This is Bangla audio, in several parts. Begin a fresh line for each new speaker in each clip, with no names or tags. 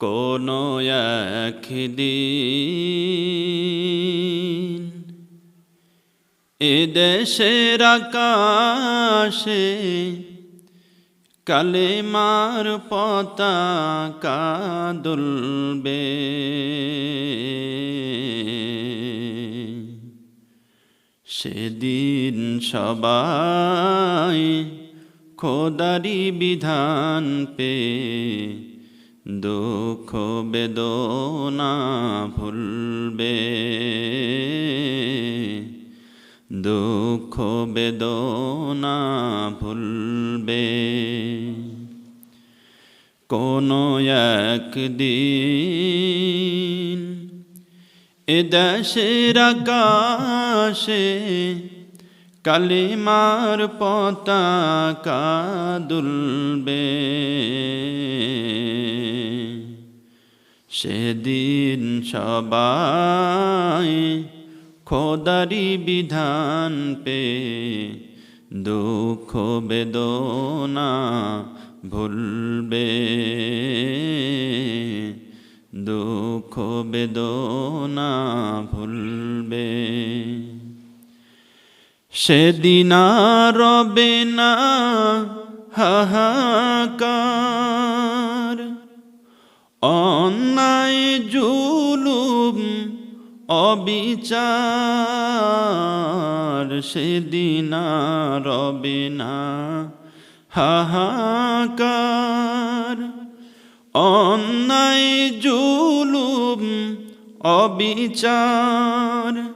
কোনো একদিন এদেশের আকাশে কালেমার পতাকা দুলবে। সেদিন সবাই খোদারি বিধান পে দুঃখ বেদনা ভুলবে। দুঃখ বেদনা ভুলবে। কোনো একদিন এদেশের আকাশে কালিমার পতাকা দুলবে। সেদিন সবাই খোদারি বিধান পে দুঃখ বেদনা ভুলবে। দুঃখ বেদনা ভুলবে। সেদিন রবে না হাহাকার। অবিচার সেদিন রবে না। হাহাকার, অন্যায়, জুলুম, অবিচার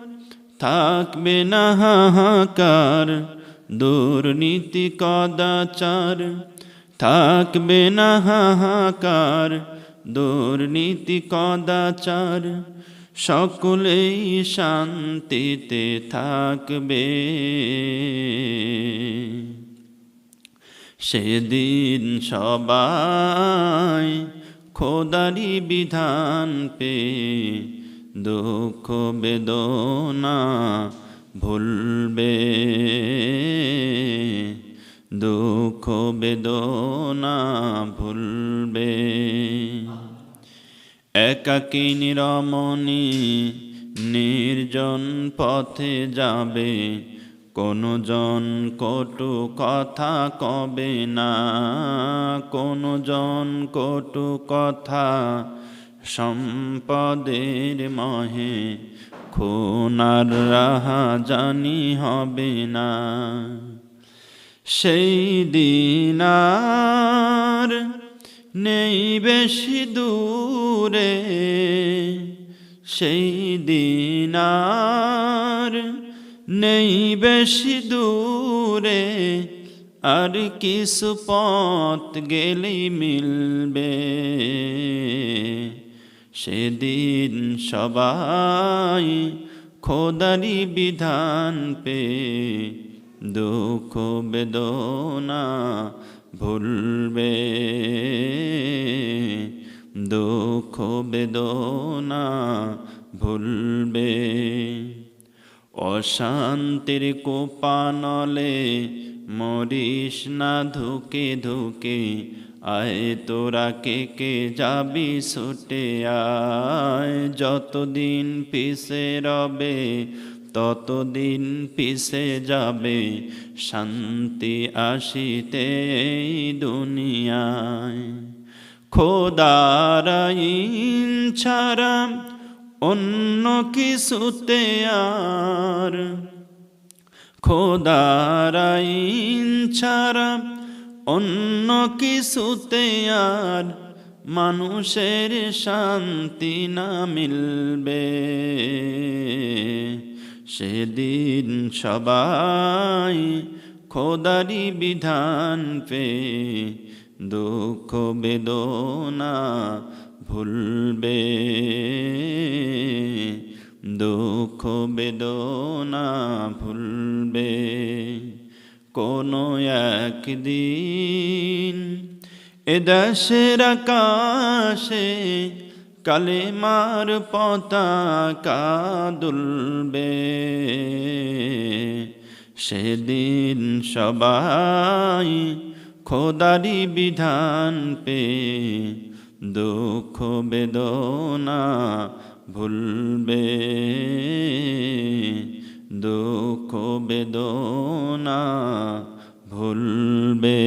থাকবে না। হাহাকার, দুর্নীতি, কদাচার থাকবে না। হাহাকার, দুর্নীতি, কদাচার সকলেই শান্তিতে থাকবে। সেদিন সবাই খোদারি বিধান পে দুঃখ বেদনা ভুলবে। দুঃখ বেদনা ভুলবে। একাকী নিরমণি নির্জন পথে যাবে কোনো জন কটু কথা কবে না কোনো জন কটু কথা সম্পদের মহে, খুনার রাহা জানি হবে না। সেই দিনার নেই বেশি দূরে, সেই দিনার নেই বেশি দূরে। আর কিছু পথ গেলেই মিলবে, সেদিন সবাই খোদারি বিধান পে দুঃখ বেদনা ভুলবে, দুঃখ বেদনা ভুলবে, অশান্তির কোপানলে মরিস না ধুকে ধুকে, আয় তোরা কে কে যাবি ছুটে আয়, যতদিন পিছে রবে ততদিন পিছে যাবে শান্তি আসিতে দুনিয়ায়। খোদারাইন ছাড়া অন্য কিছুতে আর। খোদারাইন ছাড়া অন্য কিছুতে আর মানুষের শান্তি না মিলবে। সেদিন সবাই খোদারি বিধান পে দুঃখ বেদনা ভুলবে। দুঃখ বেদনা ভুলবে। কোনো একদিন এদেশের আকাশে কালেমার পতাকা দুলবে সেদিন সবাই খোদারি বিধান পে দুঃখ বেদনা ভুলবে। দুঃখ বেদনা ভুলবে।